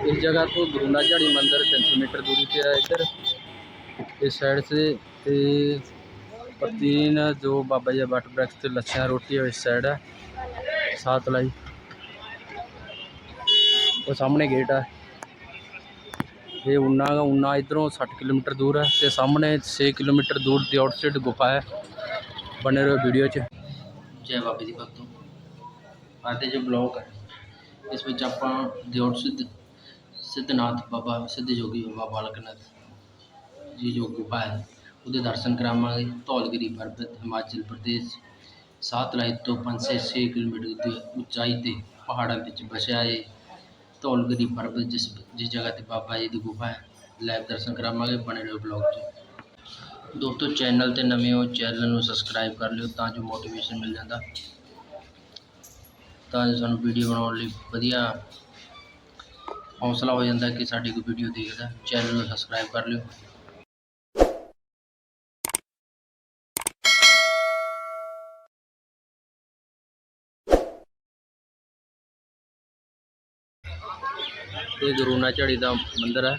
इस जगह को गुरुना झाड़ी मंदिर तीन सौ मीटर दूरी पे है इधर इस साइड से ते तीन जो बाबा जी वाटर ब्रैक्स से लच्छा रोटी है इस साइड है सात लाई वो सामने गेट है ये ऊना का ऊना इधरों सठ किलोमीटर दूर है तो सामने छे किलोमीटर दूर दी आउटसाइड गुफा है बने रहो वीडियो च जय बाबा जी भक्तों आते जो ब्लॉक है इसमें आप दी आउटसाइड ਦਿਓਟ ਸਿੱਧ ਸਿੱਧਨਾਥ ਬਾਬਾ, ਸਿੱਧ ਜੋਗੀ ਬਾਬਾ ਬਾਲਕਨਾਥ ਜੀ ਜੋ ਗੁਫਾ ਹੈ ਉਹਦੇ ਦਰਸ਼ਨ ਕਰਾਵਾਂਗੇ। ਧੌਲਗਿਰੀ ਪਰਬਤ, ਹਿਮਾਚਲ ਪ੍ਰਦੇਸ਼ ਸਾਤਲਾਈ ਤੋਂ 5-6 ਕਿਲੋਮੀਟਰ ਦੀ ਉਚਾਈ ਤੇ ਪਹਾੜਾਂ ਵਿੱਚ ਵਸਿਆ ਹੈ ਧੌਲਗਿਰੀ ਪਰਬਤ ਜਿਸ ਜਿਸ ਜਗ੍ਹਾ ਤੇ ਬਾਬਾ ਜੀ ਦੀ ਗੁਫਾ ਹੈ ਲਾਈਵ ਦਰਸ਼ਨ ਕਰਾਵਾਂਗੇ ਬਣੇ ਰਹੋ ਬਲੌਗ 'ਚ। ਦੋਸਤੋ ਚੈਨਲ ਤੇ ਨਵੇਂ ਹੋ ਚੈਨਲ ਨੂੰ ਸਬਸਕ੍ਰਾਈਬ ਕਰ ਲਿਓ ਤਾਂ ਜੋ ਮੋਟੀਵੇਸ਼ਨ ਮਿਲ ਜਾਂਦਾ। ਤਾਂ ਜੋ ਸਾਨੂੰ ਵੀਡੀਓ ਬਣਾਉਣ ਲਈ ਵਧੀਆ ਹੌਸਲਾ ਹੋ ਜਾਂਦਾ ਕਿ ਸਾਡੀ ਕੋਈ ਵੀਡੀਓ ਦੇਖਦਾ ਚੈਨਲ ਨੂੰ ਸਬਸਕ੍ਰਾਈਬ ਕਰ ਲਿਓ। ਇਹ ਗੁਰੂਨਾ ਝਾੜੀ ਦਾ ਮੰਦਿਰ ਹੈ,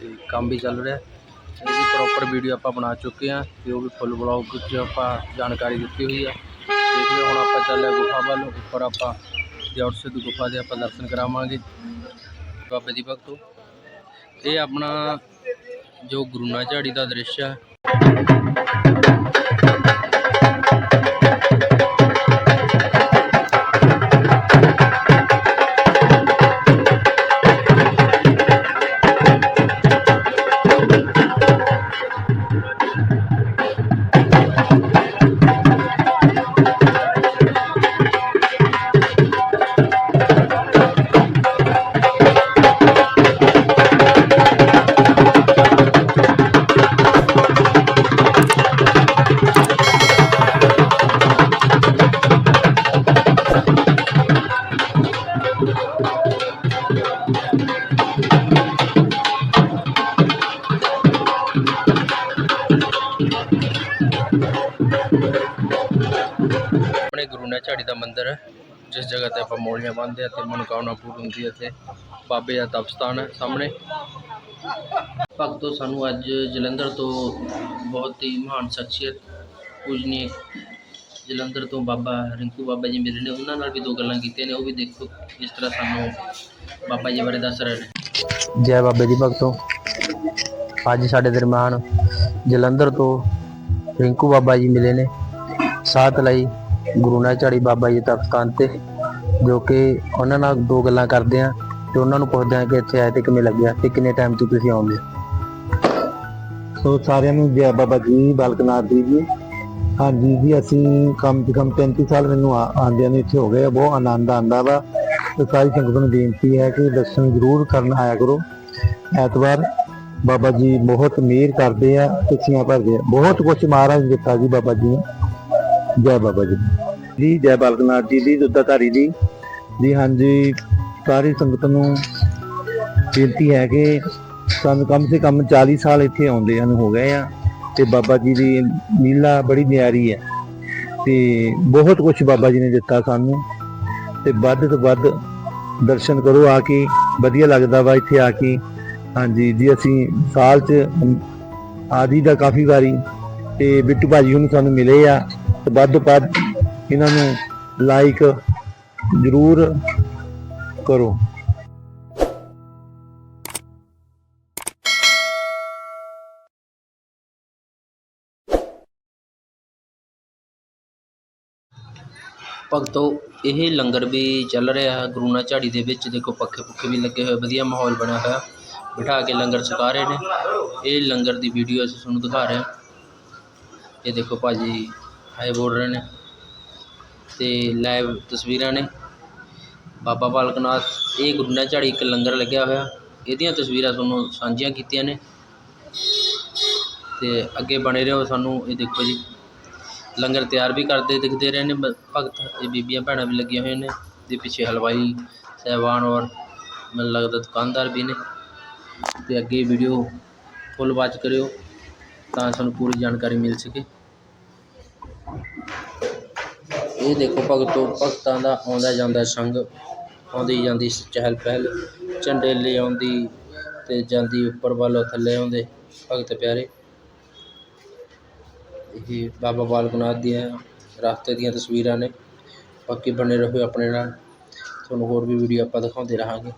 ਤੇ ਕੰਮ ਵੀ ਚੱਲ ਰਿਹਾ। ਇਹਦੀ ਪ੍ਰੋਪਰ ਵੀਡੀਓ ਆਪਾਂ ਬਣਾ ਚੁੱਕੇ ਹਾਂ, ਤੇ ਉਹ ਵੀ ਫੁੱਲ ਬਲੌਗ ਵਿੱਚ ਆਪਾਂ ਜਾਣਕਾਰੀ ਦਿੱਤੀ ਹੋਈ ਆ। ਦੇਖ ਲਿਓ, ਹੁਣ ਆਪਾਂ ਚੱਲੇ ਗੁਫਾ ਵੱਲ, ਉੱਪਰ ਆਪਾਂ ਜੌਟ ਸਿੱਧੂ ਗੁਫਾ ਦੇ ਆਪਾਂ ਦਰਸ਼ਨ ਕਰਾਵਾਂਗੇ। ਬਾਬੇ ਦੀ ਭਗਤੋ। ਇਹ ਆਪਣਾ ਜੋ ਗੁਰੂਨਾ ਝਾੜੀ ਦਾ ਦ੍ਰਿਸ਼ ਹੈ ਆਪਾਂ ਆ ਤੇ ਮਨੋਕਾਮਨਾ ਪੂਰਨ ਹੁੰਦੀ ਹੈ ਇੱਥੇ। ਬਾਬੇ ਦਾ ਤਪਸਥਾਨ ਹੈ ਸਾਹਮਣੇ। ਭਗਤੋ, ਸਾਨੂੰ ਅੱਜ ਜਲੰਧਰ ਤੋਂ ਬਹੁਤ ਹੀ ਮਹਾਨ ਸ਼ਖਸੀਅਤ ਪੂਜਨੀ ਜਲੰਧਰ ਤੋਂ ਬਾਬਾ ਰਿੰਕੂ ਬਾਬਾ ਜੀ ਮਿਲੇ ਨੇ। ਉਹਨਾਂ ਨਾਲ ਵੀ ਦੋ ਗੱਲਾਂ ਕੀਤੀਆਂ ਨੇ, ਉਹ ਵੀ ਦੇਖੋ ਇਸ ਤਰ੍ਹਾਂ ਸਾਨੂੰ ਬਾਬਾ ਜੀ ਬਾਰੇ ਦੱਸ ਰਹੇ ਨੇ। ਜੈ ਬਾਬੇ ਜੀ ਭਗਤੋ। ਅੱਜ ਸਾਡੇ ਦਰਮਿਆਨ ਜਲੰਧਰ ਤੋਂ ਰਿੰਕੂ ਬਾਬਾ ਜੀ ਮਿਲੇ ਨੇ। ਸਾਥ ਲਈ ਗੁਰੂ ਨਾਨਕ ਝਾੜੀ ਬਾਬਾ ਜੀ ਤਖਤਾਨ ਤੇ ਜੋ ਕਿ ਉਹਨਾਂ ਨਾਲ ਦੋ ਗੱਲਾਂ ਕਰਦੇ ਆ ਤੇ ਉਹਨਾਂ ਨੂੰ ਪੁੱਛਦੇ ਆ ਕਿ ਇੱਥੇ ਆਏ ਤੇ ਕਿਵੇਂ ਲੱਗਿਆ ਤੇ ਕਿੰਨੇ ਟਾਈਮ ਤੋਂ ਤੁਸੀਂ ਆਉਂਦੇ ਸੋ ਸਾਰਿਆਂ ਨੂੰ ਜੈ ਬਾਬਾ ਜੀ, ਬਾਲਕਨਾਥ ਜੀ ਜੀ। ਹਾਂਜੀ ਜੀ, ਅਸੀਂ ਕਮ ਸੇ ਕਮ 35 ਸਾਲ ਮੈਨੂੰ ਆ- ਨੂੰ ਇੱਥੇ ਹੋ ਗਏ ਬਹੁਤ ਆਨੰਦ ਆਉਂਦਾ ਵਾ। ਤੇ ਸਾਰੀ ਸੰਗਤ ਨੂੰ ਬੇਨਤੀ ਹੈ ਕਿ ਦਰਸ਼ਨ ਜ਼ਰੂਰ ਕਰਨ ਆਇਆ ਕਰੋ। ਐਤਵਾਰ ਬਾਬਾ ਜੀ ਬਹੁਤ ਮਿਹਰ ਕਰਦੇ ਆ ਖੁਸ਼ੀਆਂ ਭਰਦੇ ਆ। ਬਹੁਤ ਕੁਝ ਮਹਾਰਾਜ ਦਿੱਤਾ ਜੀ ਬਾਬਾ ਜੀ ਨੇ। ਜੈ ਬਾਬਾ ਜੀ। ਜੀ, ਜੈ ਬਾਲਕਨਾਥ ਜੀ ਦੀ ਦੁੱਧਾਧਾਰੀ ਜੀ। ਜੀ ਹਾਂਜੀ, ਸਾਰੀ ਸੰਗਤ ਨੂੰ ਬੇਨਤੀ ਹੈ ਕਿ ਸਾਨੂੰ ਕਮ ਸੇ ਕਮ 40 ਸਾਲ ਇੱਥੇ ਆਉਂਦੇ ਹਨ, ਹੋ ਗਏ ਆ ਤੇ ਬਾਬਾ ਜੀ ਦੀ ਨੀਲਾ ਬੜੀ ਨਿਆਰੀ ਹੈ ਤੇ ਬਹੁਤ ਕੁਝ ਬਾਬਾ ਜੀ ਨੇ ਦਿੱਤਾ ਸਾਨੂੰ ਤੇ ਵੱਧ ਤੋਂ ਵੱਧ ਦਰਸ਼ਨ ਕਰੋ ਆ ਕੇ, ਵਧੀਆ ਲੱਗਦਾ ਵਾ ਇੱਥੇ ਆ ਕੇ। ਹਾਂਜੀ ਜੀ, ਅਸੀਂ ਸਾਲ ਚ ਆਦੀ ਦਾ ਕਾਫੀ ਵਾਰੀ ਤੇ ਬਿੱਟੂ ਭਾਜੀ ਹੁਣ ਸਾਨੂੰ ਮਿਲੇ ਆ ਤੇ ਵੱਧ ਤੋਂ ਵੱਧ ਇਹਨਾਂ ਨੂੰ ਲਾਈਕ ਜ਼ਰੂਰ ਕਰੋ। ਭਗਤੋ, ਇਹ ਲੰਗਰ ਵੀ ਚੱਲ ਰਿਹਾ ਹੈ। ਗੁਰੂ ਝਾੜੀ ਦੇ ਵਿੱਚ ਦੇਖੋ ਪੱਖੇ ਪੁੱਖੇ ਵੀ ਲੱਗੇ ਹੋਏ, ਵਧੀਆ ਮਾਹੌਲ ਬਣਿਆ ਹੋਇਆ। ਬਿਠਾ ਕੇ ਲੰਗਰ ਛਕਾ ਰਹੇ ਨੇ। ਇਹ ਲੰਗਰ ਦੀ ਵੀਡੀਓ ਅਸੀਂ ਤੁਹਾਨੂੰ ਦਿਖਾ ਰਹੇ ਹਾਂ। ਇਹ ਦੇਖੋ ਭਾਜੀ ਹਾਈ ਬੋਲ ਰਹੇ ਨੇ ਤੇ ਲਾਈਵ ਤਸਵੀਰਾਂ ਨੇ। ਬਾਬਾ ਬਾਲਕ ਨਾਥ ਇਹ ਗੁਰੂ ਨਾਨਕ ਝਾੜੀ ਇੱਕ ਲੰਗਰ ਲੱਗਿਆ ਹੋਇਆ। ਇਹਦੀਆਂ ਤਸਵੀਰਾਂ ਤੁਹਾਨੂੰ ਸਾਂਝੀਆਂ ਕੀਤੀਆਂ ਨੇ। ਤੇ ਅੱਗੇ ਬਣੇ ਰਹੋ ਸਾਨੂੰ, ਇਹ ਦੇਖੋ ਜੀ। ਲੰਗਰ ਤਿਆਰ ਵੀ ਕਰਦੇ ਦਿਖਦੇ ਰਹੇ ਨੇ ਭਗਤ ਇਹ ਬੀਬੀਆਂ ਭੈਣਾਂ ਵੀ ਲੱਗੀਆਂ ਹੋਈਆਂ ਨੇ। ਤੇ ਪਿੱਛੇ ਹਲਵਾਈ ਸਹਿਬਾਨ ਔਰ ਮੈਨੂੰ ਲੱਗਦਾ ਦੁਕਾਨਦਾਰ ਵੀ ਨੇ। ਤੇ ਅੱਗੇ ਵੀਡੀਓ ਫੁੱਲ ਵਾਚ ਕਰਿਓ, ਤਾਂ ਸਾਨੂੰ ਪੂਰੀ ਜਾਣਕਾਰੀ ਮਿਲ ਸਕੇ। ਇਹ ਦੇਖੋ ਭਗਤੋ ਭਗਤਾਂ ਦਾ ਆਉਂਦਾ ਜਾਂਦਾ ਸੰਗ, ਆਉਂਦੀ ਜਾਂਦੀ ਚਹਿਲ ਪਹਿਲ, ਝੰਡੇ ਲੈ ਆਉਂਦੀ ਤੇ ਜਾਂਦੀ ਉੱਪਰ ਵੱਲ ਥੱਲੇ ਆਉਂਦੇ, ਭਗਤ ਪਿਆਰੇ। ਇਹ ਬਾਬਾ ਬਾਲਕ ਨਾਥ ਦੀਆਂ ਰਸਤੇ ਦੀਆਂ ਤਸਵੀਰਾਂ ਨੇ। ਬਾਕੀ ਬਣੇ ਰਹੋ ਆਪਣੇ ਨਾਲ। ਤੁਹਾਨੂੰ ਹੋਰ ਵੀ ਵੀਡੀਓ ਆਪਾਂ ਦਿਖਾਉਂਦੇ ਰਹਾਂਗੇ।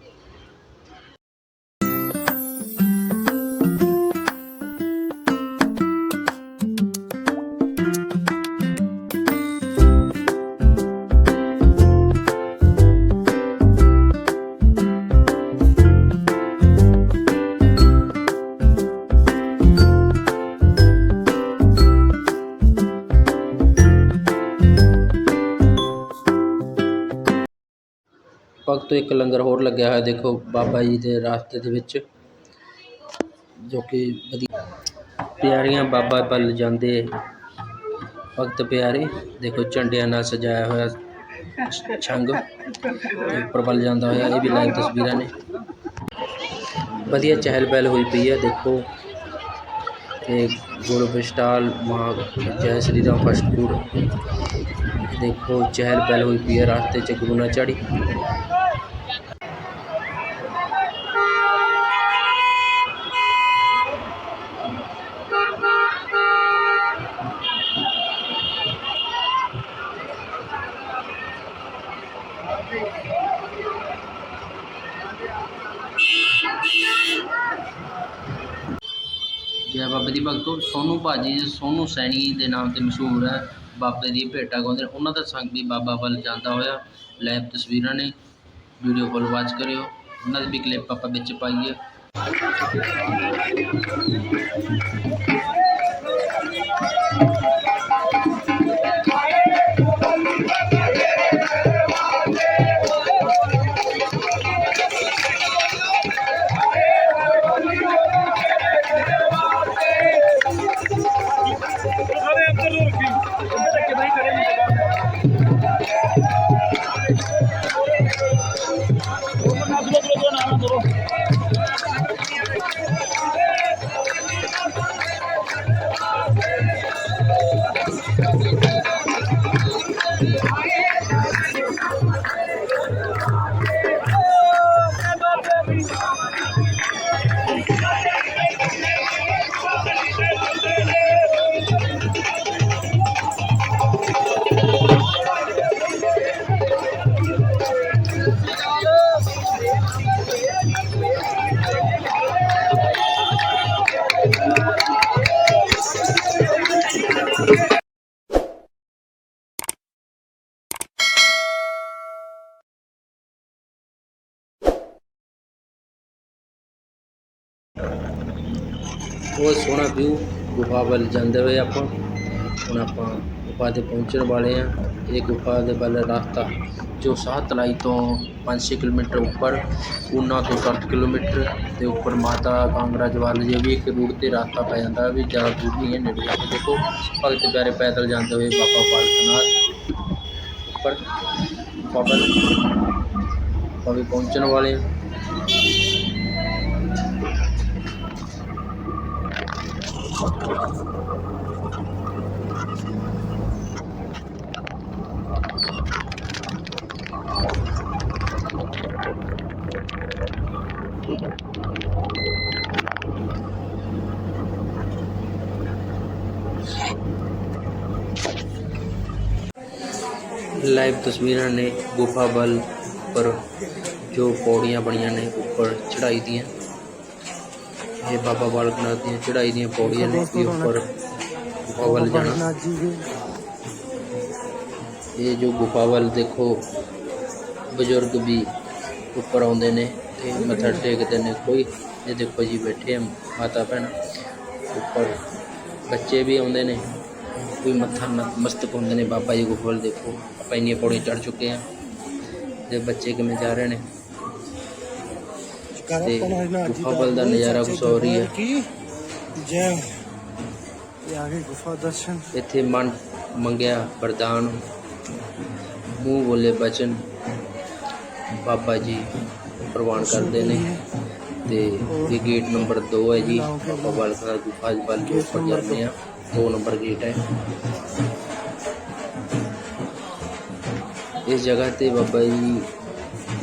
ਭਗਤੋ ਇੱਕ ਲੰਗਰ ਹੋਰ ਲੱਗਿਆ ਹੋਇਆ, ਦੇਖੋ ਬਾਬਾ ਜੀ ਦੇ ਰਾਸਤੇ ਦੇ ਵਿੱਚ, ਜੋ ਕਿ ਵਧੀਆ। ਪਿਆਰੀਆਂ ਬਾਬਾ ਵੱਲ ਜਾਂਦੇ ਭਗਤ ਪਿਆਰੇ, ਦੇਖੋ ਝੰਡਿਆਂ ਨਾਲ ਸਜਾਇਆ ਹੋਇਆ ਛੰਗ ਉੱਪਰ ਵੱਲ ਜਾਂਦਾ ਹੋਇਆ, ਇਹ ਵੀ ਲਾਈਵ ਤਸਵੀਰਾਂ ਨੇ। ਵਧੀਆ ਚਹਿਲ ਪਹਿਲ ਹੋਈ ਪਈ ਹੈ, ਦੇਖੋ। ਤੇ ਗੁਰੂ ਵਿਸ਼ਟਾਲ ਮਾਂ ਜੈ ਸ਼੍ਰੀ ਰਾਮ ਫਸਟ ਫੂਡ, ਦੇਖੋ ਚਹਿਲ ਪਹਿਲ ਹੋਈ ਪਈ ਹੈ, ਰਾਸਤੇ 'ਚ ਗੁਰੂ ਨਾ ਚੜੀ ਜੈ ਬਾਬੇ ਦੀ ਭਗਤੋ ਸੋਨੂ ਭਾਜੀ, ਸੋਨੂ ਸੈਣੀ ਦੇ ਨਾਮ ਤੇ ਮਸ਼ਹੂਰ ਹੈ, ਬਾਬੇ ਦੀ ਭੇਟਾ ਗਾਉਂਦੇ ਨੇ। ਉਹਨਾਂ ਦਾ ਸੰਗ ਵੀ ਬਾਬਾ ਵੱਲ ਜਾਂਦਾ ਹੋਇਆ। ਲਾਈਵ ਤਸਵੀਰਾਂ ਨੇ। ਵੀਡੀਓ ਕੋਲ ਵਾਚ ਕਰਿਓ। ਉਹਨਾਂ ਦੀ ਵੀ ਕਲਿੱਪ ਆਪਾਂ ਵਿੱਚ ਪਾਈਏ। ਸਾਰੇ ਬਹੁਤ ਸੋਹਣਾ ਵਿਊ ਗੁਫਾ ਵੱਲ ਜਾਂਦੇ ਹੋਏ ਆਪਾਂ ਹੁਣ ਆਪਾਂ ਗੁਫਾ ਤੇ ਪਹੁੰਚਣ ਵਾਲੇ ਆ ਇਹ ਗੁਫਾ ਦੇ ਵੱਲ ਰਸਤਾ ਜੋ ਸਾਹ ਤਲਾਈ ਤੋਂ 5-6 ਕਿਲੋਮੀਟਰ ਉੱਪਰ ਊਨਾ ਤੋਂ 7 ਕਿਲੋਮੀਟਰ ਤੇ ਉੱਪਰ ਮਾਤਾ ਕਾਂਗਰਾਜ ਵੱਲ ਜੇ ਵੀ ਇੱਕ ਰੂਟ ਤੇ ਰਸਤਾ ਪੈ ਜਾਂਦਾ ਵੀ ਜ਼ਿਆਦਾ ਦੂਰ ਨਹੀਂ ਹੈ ਨੇੜੇ ਆ ਕੇ ਦੇਖੋ ਭਗਤ ਪਿਆਰੇ ਪੈਦਲ ਜਾਂਦੇ ਹੋਏ ਬਾਬਾ ਬਾਲਕ ਨਾਥ ਉੱਪਰ ਬਾਬਾ ਆਪਾਂ ਵੀ ਪਹੁੰਚਣ ਵਾਲੇ ਲਾਈਵ ਤਸਵੀਰਾਂ ਨੇ ਗੁਫਾ ਵੱਲ ਉੱਪਰ ਜੋ ਪੌੜੀਆਂ ਬਣੀਆਂ ਨੇ ਉੱਪਰ ਚੜ੍ਹਾਈ ਦੀਆਂ ਇਹ ਬਾਬਾ ਬਾਲਕ ਨਾਥ ਦੀਆਂ ਚੜ੍ਹਾਈ ਦੀਆਂ ਪੌੜੀਆਂ ਨੇ ਇਹ ਉੱਪਰ ਗੁਫਾ ਵੱਲ ਜਾਣਾ ਇਹ ਜੋ ਗੁਫਾ ਵੱਲ ਦੇਖੋ ਬਜ਼ੁਰਗ ਵੀ ਉੱਪਰ ਆਉਂਦੇ ਨੇ ਤੇ ਮੱਥਾ ਟੇਕਦੇ ਨੇ। ਕੋਈ ਇਹ ਦੇਖੋ ਜੀ ਬੈਠੇ ਆ ਮਾਤਾ ਭੈਣ। ਉੱਪਰ ਬੱਚੇ ਵੀ ਆਉਂਦੇ ਨੇ। ਕੋਈ ਮੱਥਾ ਨਤਮਸਤਕ ਹੁੰਦੇ ਨੇ। ਬਾਬਾ ਜੀ ਗੁਫਾ ਵੱਲ ਦੇਖੋ। ਆਪਾਂ ਇੰਨੀਆਂ ਪੌੜੀਆਂ ਚੜ ਚੁੱਕੇ ਆ। ਤੇ ਬੱਚੇ ਕਿਵੇਂ ਜਾ ਰਹੇ ਨੇ ਤੇ ਗੁਫਾ ਵੱਲ ਦਾ ਨਜ਼ਾਰਾ ਕੁਛ ਹੋਰ ਹੀ ਹੈ। ਜੈ। ਇਹ ਆਗੇ ਗੁਫਾ ਦਰਸ਼ਨ। ਇੱਥੇ ਮਨ ਮੰਗਿਆ ਵਰਦਾਨ। ਮੂੰਹ ਬੋਲੇ ਬਚਨ। ਬਾਬਾ ਜੀ ਪ੍ਰਵਾਨ ਕਰਦੇ ਨੇ। ਤੇ ਇਹ ਗੇਟ ਨੰਬਰ 2 ਹੈ ਜੀ। ਬਾਬਾ ਬਾਲਕ ਨਾਥ ਗੁਫਾ ਵੱਲ ਜੋ ਉੱਪਰ ਜਾਂਦੇ ਆ 2 ਨੰਬਰ ਗੇਟ ਹੈ। ਇਸ ਜਗ੍ਹਾ ਤੇ ਬਾਬਾ ਜੀ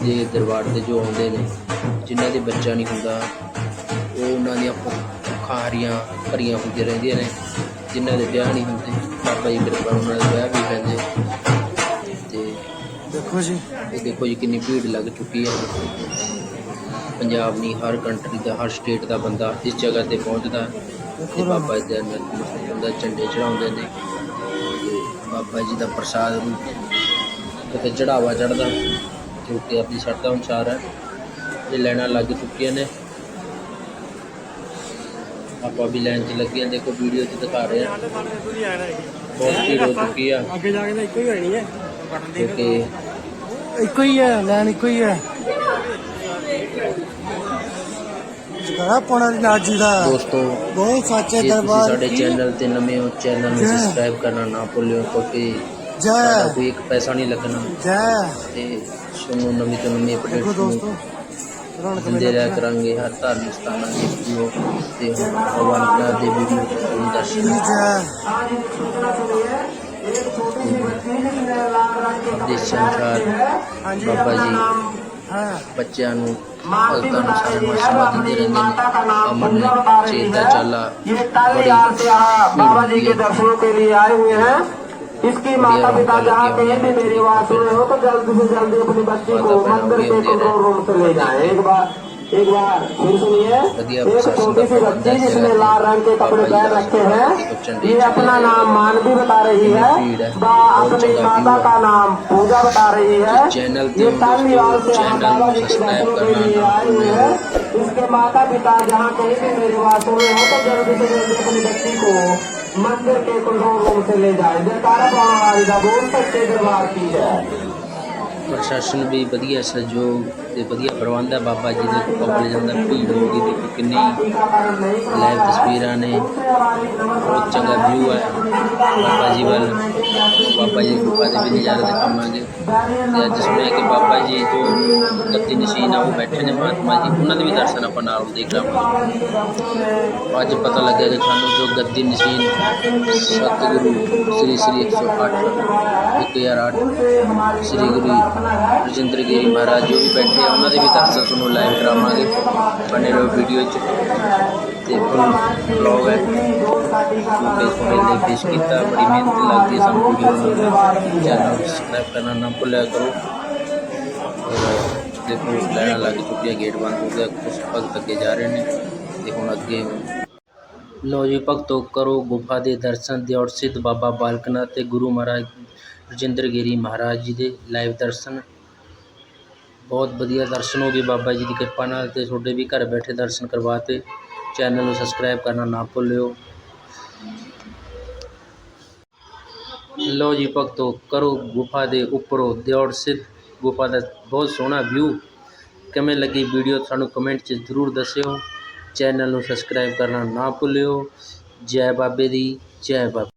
ਦੇ ਦਰਬਾਰ ਤੇ ਜੋ ਆਉਂਦੇ ਨੇ। ਜਿਨ੍ਹਾਂ ਦੇ ਬੱਚਾ ਨਹੀਂ ਹੁੰਦਾ ਉਹ ਉਹਨਾਂ ਦੀਆਂ ਭੁੱਖਾਂ ਹਰੀਆਂ ਭਰੀਆਂ ਹੁੰਦੀਆਂ ਰਹਿੰਦੀਆਂ ਨੇ ਜਿਨ੍ਹਾਂ ਦੇ ਵਿਆਹ ਨਹੀਂ ਹੁੰਦੇ। ਬਾਬਾ ਜੀ ਕਿਰਪਾ ਨਾਲ ਉਹਨਾਂ ਦੇ ਵਿਆਹ ਵੀ ਪੈਂਦੇ। ਤੇ ਦੇਖੋ ਜੀ। ਇਹ ਦੇਖੋ ਜੀ ਕਿੰਨੀ ਭੀੜ ਲੱਗ ਚੁੱਕੀ ਹੈ। ਪੰਜਾਬ ਨਹੀਂ ਹਰ ਕੰਟਰੀ ਦਾ ਹਰ ਸਟੇਟ ਦਾ ਬੰਦਾ ਇਸ ਜਗ੍ਹਾ ਤੇ ਪਹੁੰਚਦਾ ਤੇ ਬਾਬਾ ਜੀ ਦਾ ਨਤਮਸਤਕ ਦਾ ਝੰਡੇ ਚੜਾਉਂਦੇ ਨੇ। ਬਾਬਾ ਜੀ ਦਾ ਪ੍ਰਸਾਦ ਨੂੰ ਕਿਤੇ ਚੜਾਵਾ ਚੜਦਾ ਜੋ ਕਿ ਆਪਣੀ ਸ਼ਰਧਾ ਅਨੁਸਾਰ ਹੈ। ਇਹ ਲੈਣਾ ਲੱਗ ਚੁੱਕੀਆਂ ਨੇ। ਆਪਾਂ ਵੀ ਲਾਈਨ 'ਚ ਲੱਗੇ ਦੇਖੋ ਵੀਡੀਓ 'ਚ ਦਿਖਾ ਰਹੇ ਆ। ਬਹੁਤ ਭੀੜ ਹੋ ਚੁੱਕੀ ਆ। ਅੱਗੇ ਜਾ ਕੇ ਤਾਂ ਇੱਕੋ ਹੀ ਹੋਣੀ ਹੈ। ਕਿਉਂਕਿ ਇੱਕੋ ਹੀ ਹੈ ਲੈਣ ਇੱਕੋ ਹੀ ਹੈ। ਜਗਰਾ ਪੋਣਾ ਨਾਥ ਜੀ ਦਾ ਦੋਸਤੋ ਬਹੁਤ ਸੱਚੇ ਜੇ ਤੁਸੀਂ ਦਰਬਾਰ ਸਾਡੇ ਚੈਨਲ ਤੇ ਨਵੇਂ ਹੋ ਚੈਨਲ ਨੂੰ ਜੈ। ਸਬਸਕ੍ਰਾਈਬ ਕਰਨਾ ਨਾ ਭੁੱਲਿਓ ਕਿਉਂਕਿ ਸਾਡਾ ਜੈ ਕੋਈ ਇੱਕ ਪੈਸਾ ਨਹੀਂ ਲੱਗਣਾ। ਜੈ। ਤੇ ਤੁਹਾਨੂੰ ਨਵੀਂ ਤੋਂ ਨਵੀਂ ਦੇਖੋ ਅਪਡੇਟ ਦੋਸਤੋ ਰੌਣਕ ਦਿੰਦੇ ਰਿਹਾ ਮੇਲਾ ਕਰਾਂਗੇ ਹਰ ਧਾਰਮਿਕ ਸਥਾਨਾਂ ਦੀ ਵੀਡੀਓ ਤੇ ਹੁਣ ਭਗਵਾਨ ਪਿਆਰ ਦੇ ਵੀਡੀਓ ਤੁਹਾਨੂੰ ਦਰਸ਼ਨ ਜੀ ਜੈ ਦੇਸ਼ਾਂ ਅਨੁਸਾਰ ਬਾਬਾ ਜੀ ਹਾਂ ਬੱਚਿਆਂ ਨੂੰ ਭਗਤਾਂ ਨੂੰ ਸਾਰਿਆਂ ਨੂੰ ਆਸ਼ੀਰਵਾਦ ਦਿੰਦੇ ਰਹਿੰਦੇ ਨੇ ਅਮਨ ਚੇਤ ਦਾ ਚਾਲਾ ये ताले यार से यहाँ बाबा जी के दर्शनों के लिए आए हुए हैं इसकी माता पिता जहाँ कहीं भी मेरी आवाज सुने हो तो जल्दी से जल्दी अपनी बच्ची को मंदिर के कंट्रोल रूम से ले जाए एक बार एक बार फिर सुनिए बढ़िया एक प्रशासन छोटी सी का बच्ची प्रबंधन जिसने है। लाल रंग के कपड़े बाबा जी पहन का रखे हैं चंडी ये अपना चंडी नाम मानवी बता रही है भीड़ है। बा बहुत अपनी जगह माता भीड़ का है। नाम पूजा बता रही है चैनल पे ये हम ताली दोस्तों वाल से यहाँ चैनल बाबा जी के सब्सक्राइब दर्शनों के करना लिए ना आए हुए भूलें। हैं इसके माता पिता जहाँ कहीं भी मेरी बात सुन रहे हो तो जल्दी से जल्दी अपनी बच्ची को मंदिर के कंट्रोल रूम से ले जाए जयकारा पाने वाली का बोल सकते दरबार की है प्रशासन भी वधिया सहयोग ਤੇ ਵਧੀਆ ਪ੍ਰਬੰਧ ਹੈ ਬਾਬਾ ਜੀ ਦੇ ਕੋਲ ਜਾਂਦਾ ਭੀੜ ਹੋ ਗਈ ਦੇਖੋ ਕਿੰਨੀ ਲਾਈਵ ਤਸਵੀਰਾਂ ਨੇ, ਬਹੁਤ ਚੰਗਾ ਵਿਊ ਹੈ ਬਾਬਾ ਜੀ ਵੱਲ। ਬਾਬਾ ਜੀ ਕੋਲ ਦੇ ਵੀ ਨਜ਼ਾਰੇ ਦੇਖਾਂਗੇ ਤੇ ਅੱਜ ਸੁਣਿਆ ਕਿ ਬਾਬਾ ਜੀ ਜੋ ਕੱਤੀ ਨਸ਼ੀਨ ਆ, ਉਹ ਬੈਠੇ ਨੇ ਮਹਾਤਮਾ ਜੀ, ਉਹਨਾਂ ਦੇ ਵੀ ਦਰਸ਼ਨ ਆਪਾਂ ਨਾਲ ਦੇਖ ਲਾਂਗੇ। ਅੱਜ ਪਤਾ ਲੱਗਿਆ ਕਿ ਸਾਨੂੰ ਜੋ ਗੱਦੀ ਨਸ਼ੀਨ ਸਤਿਗੁਰੂ ਸ੍ਰੀ ਸ੍ਰੀ 108 1008 ਸ੍ਰੀ ਗੁਰੂ ਰਜਿੰਦਰ ਗਿਰੀ ਮਹਾਰਾਜ ਜੋ ਵੀ ਬੈਠੇ ਉਹਨਾਂ ਦੇ ਵੀ ਦਰਸ਼ਨ ਤੁਹਾਨੂੰ ਲਾਈਵ ਕਰਾਵਾਂਗੇ। ਬਣੇ ਰਹੋ ਵੀਡੀਓ 'ਚ। ਤੇ ਬਲੌਗ ਹੈ। ਛੋਟੇ ਛੋਟੇ ਪੇਸ਼ ਕੀਤਾ। ਬੜੀ ਮਿਹਨਤ ਲੱਗਦੀ ਹੈ ਸਾਨੂੰ ਵੀਡੀਓ ਨੂੰ। ਚੈਨਲ ਸਬਸਕ੍ਰਾਈਬ ਕਰਨਾ ਨਾ ਭੁੱਲਿਆ ਕਰੋ। ਦੇਖੋ, ਲੈਣਾ ਲੱਗ ਚੁੱਕੀ ਹੈ ਗੇਟ ਬੰਦ ਹੋ ਗਿਆ। ਕੁਝ ਭਗਤ ਅੱਗੇ ਜਾ ਰਹੇ ਨੇ। ਤੇ ਹੁਣ ਅੱਗੇ ਲਓ ਜੀ, ਭਗਤੋ, ਕਰੋ ਗੁਫਾ ਦੇ ਦਰਸ਼ਨ ਦਿਓੜ ਸਿੱਧ ਬਾਬਾ ਬਾਲਕਨਾਥ ਤੇ ਗੁਰੂ ਮਹਾਰਾਜ ਰਜਿੰਦਰ ਗਿਰੀ ਮਹਾਰਾਜ ਜੀ ਦੇ ਲਾਈਵ ਦਰਸ਼ਨ। ਬਹੁਤ ਵਧੀਆ ਦਰਸ਼ਨ ਹੋ ਗਏ ਬਾਬਾ ਜੀ ਦੀ ਕਿਰਪਾ ਨਾਲ ਅਤੇ ਤੁਹਾਡੇ ਵੀ ਘਰ ਬੈਠੇ ਦਰਸ਼ਨ ਕਰਵਾਤੇ ਚੈਨਲ ਨੂੰ ਸਬਸਕ੍ਰਾਈਬ ਕਰਨਾ ਨਾ ਭੁੱਲਿਓ। ਲਓ ਜੀ ਭਗਤੋ, ਕਰੋ ਗੁਫਾ ਦੇ ਉੱਪਰੋਂ ਦਿਓੜ ਸਿੱਧ। ਗੁਫਾ ਦਾ ਬਹੁਤ ਸੋਹਣਾ ਵਿਊ ਕਿਵੇਂ ਲੱਗੀ ਵੀਡੀਓ ਸਾਨੂੰ ਕਮੈਂਟ 'ਚ ਜ਼ਰੂਰ ਦੱਸਿਓ। ਚੈਨਲ ਨੂੰ ਸਬਸਕ੍ਰਾਈਬ ਕਰਨਾ ਨਾ ਭੁੱਲਿਓ। ਜੈ ਬਾਬੇ ਦੀ, ਜੈ ਬਾਬਾ।